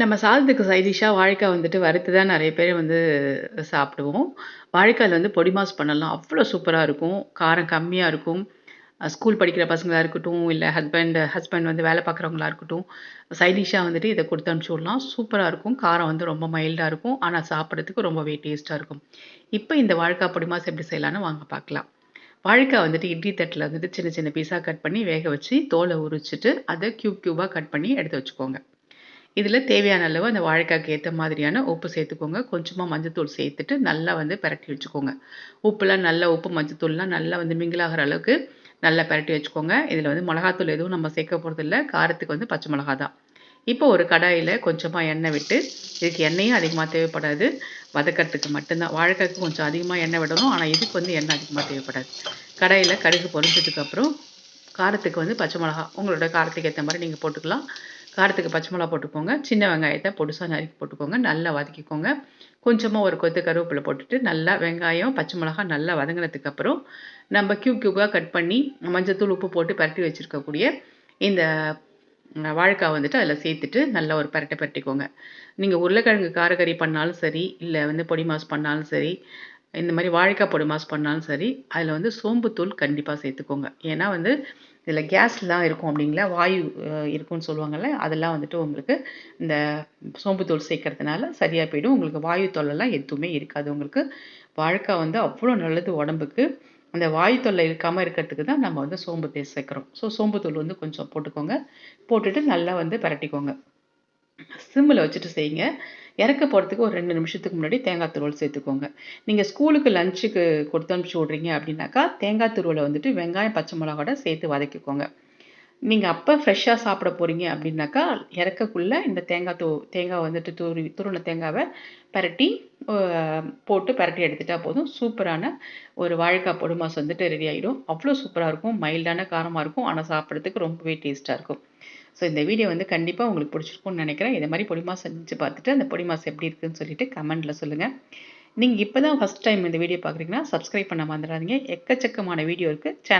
நம்ம சாதத்துக்கு சைடிஷாக வாழைக்காய் வந்துட்டு வறுத்து தான் நிறைய பேர் வந்து சாப்பிடுவோம். வாழைக்காயில் வந்து பொடி மாஸ் பண்ணலாம். அவ்வளோ சூப்பராக இருக்கும். காரம் கம்மியாக இருக்கும். ஸ்கூல் படிக்கிற பசங்களாக இருக்கட்டும் இல்லை ஹஸ்பண்ட் ஹஸ்பண்ட் வந்து வேலை பார்க்குறவங்களா இருக்கட்டும் சைடிஷாக வந்துட்டு இதை கொடுத்து அனுப்பிச்சி விடலாம். சூப்பராக இருக்கும். காரம் வந்து ரொம்ப மைல்டாக இருக்கும். ஆனால் சாப்பிட்றதுக்கு ரொம்பவே டேஸ்ட்டாக இருக்கும். இப்போ இந்த வாழைக்காய் பொடி மாஸ் எப்படி செய்யலான்னு வாங்க பார்க்கலாம். வாழைக்காய் வந்துட்டு இட்லி தட்டில் வந்துட்டு சின்ன சின்ன பீஸாக கட் பண்ணி வேக வச்சு தோலை உரிச்சிட்டு அதை க்யூப் க்யூபாக கட் பண்ணி எடுத்து வச்சுக்கோங்க. இதில் தேவையான அளவு அந்த வாழைக்காய்க்கு ஏற்ற மாதிரியான உப்பு சேர்த்துக்கோங்க. கொஞ்சமாக மஞ்சத்தூள் சேர்த்துட்டு நல்லா வந்து பரட்டி வச்சுக்கோங்க. உப்புலாம் நல்லா உப்பு மஞ்சத்தூள்லாம் நல்லா வந்து மிங்கிலாகிற அளவுக்கு நல்லா பரட்டி வச்சுக்கோங்க. இதில் வந்து மிளகாத்தூள் எதுவும் நம்ம சேர்க்க போகிறது இல்லை காரத்துக்கு வந்து பச்சை மிளகா தான் இப்போ ஒரு கடாயில் கொஞ்சமாக எண்ணெய் விட்டு இதுக்கு எண்ணெயும் அதிகமாக தேவைப்படாது. வதக்கிறதுக்கு மட்டும்தான். வாழைக்காய்க்கு கொஞ்சம் அதிகமாக எண்ணெய் விடணும். ஆனால் இதுக்கு வந்து எண்ணெய் அதிகமாக தேவைப்படாது. கடாயில் கடுகு பொரிஞ்சதுக்கப்புறம் காரத்துக்கு வந்து பச்சை மிளகா. உங்களோட காரத்துக்கு ஏற்ற மாதிரி நீங்கள் போட்டுக்கலாம். காரத்துக்கு பச்சை மிளகா போட்டுக்கோங்க. சின்ன வெங்காயத்தை பொடுசாக நறுக்கி போட்டுக்கோங்க. நல்லா வதக்கிக்கோங்க. கொஞ்சமாக ஒரு கொத்து கருவேப்பிலை போட்டுட்டு நல்லா வெங்காயம் பச்சை மிளகா நல்லா வதங்கினதுக்கப்புறம் நம்ம கியூப் க்யூபாக கட் பண்ணி மஞ்சத்தூள் உப்பு போட்டு பரட்டி வச்சுருக்கக்கூடிய இந்த வாழைக்காய் வந்துட்டு அதில் சேர்த்துட்டு நல்லா ஒரு பரட்டை பரட்டிக்கோங்க. நீங்கள் உருளைக்கிழங்கு காரக்கறி பண்ணாலும் சரி இல்லை வந்து பொடி மாஸ் பண்ணாலும் சரி இந்த மாதிரி வாழைக்காய் பொடி மாஸ் பண்ணாலும் சரி அதில் வந்து சோம்புத்தூள் கண்டிப்பாக சேர்த்துக்கோங்க. ஏன்னா வந்து இதில் கேஸ்லாம் இருக்கும் அப்படிங்களா வாயு இருக்கும்னு சொல்லுவாங்கள்ல அதெல்லாம் வந்துட்டு உங்களுக்கு இந்த சோம்புத்தூள் சேர்க்கறதுனால சரியாக போயிடும். உங்களுக்கு வாயு தொல்லைலாம் எதுவுமே இருக்காது. உங்களுக்கு வாழைக்காய் வந்து அவ்வளோ நல்லது உடம்புக்கு. அந்த வாயு தொல்லை இருக்காமல் இருக்கிறதுக்கு தான் நம்ம வந்து சோம்பு தேய் சேர்க்குறோம். ஸோ சோம்புத்தூள் வந்து கொஞ்சம் போட்டுக்கோங்க. போட்டுட்டு நல்லா வந்து பரட்டிக்கோங்க. சிம்மில் வச்சுட்டு செய்யுங்க. இறக்க போகிறதுக்கு ஒரு ரெண்டு நிமிஷத்துக்கு முன்னாடி தேங்காய் துருவல் சேர்த்துக்கோங்க. நீங்கள் ஸ்கூலுக்கு லஞ்சுக்கு கொடுத்து அனுப்பிச்சி விட்றீங்க அப்படின்னாக்கா தேங்காய் துருவலை வந்துட்டு வெங்காயம் பச்சை மிளகாட சேர்த்து வதக்கிக்கோங்க. நீங்கள் அப்போ ஃப்ரெஷ்ஷாக சாப்பிட போகிறீங்க அப்படின்னாக்கா இறக்கக்குள்ளே இந்த தேங்காய் தூ தேங்காய் வந்துட்டு துருவி துருண தேங்காவை பரட்டி போட்டு பரட்டி எடுத்துட்டால் போதும். சூப்பரான ஒரு வாழைக்காய் பொடுமாஸ் வந்துட்டு ரெடி ஆகிடும் அவ்வளோ சூப்பராக இருக்கும். மைல்டான காரமாக இருக்கும். ஆனால் சாப்பிட்றதுக்கு ரொம்பவே டேஸ்ட்டாக இருக்கும். ஸோ இந்த வீடியோ வந்து கண்டிப்பாக உங்களுக்கு பிடிச்சிருக்கும்னு நினைக்கிறேன். இதே மாதிரி பொடிமாஸ் செஞ்சு பார்த்துட்டு அந்த பொடிமாஸ் எப்படி இருக்குதுன்னு சொல்லிட்டு கமெண்ட்டில் சொல்லுங்கள் நீங்கள் இப்போ தான் ஃபஸ்ட் டைம் இந்த வீடியோ பார்க்குறீங்கன்னா சப்ஸ்கிரைப் பண்ண மறந்துடாதீங்க எக்கச்சக்கமான வீடியோ இருக்குது சேனல்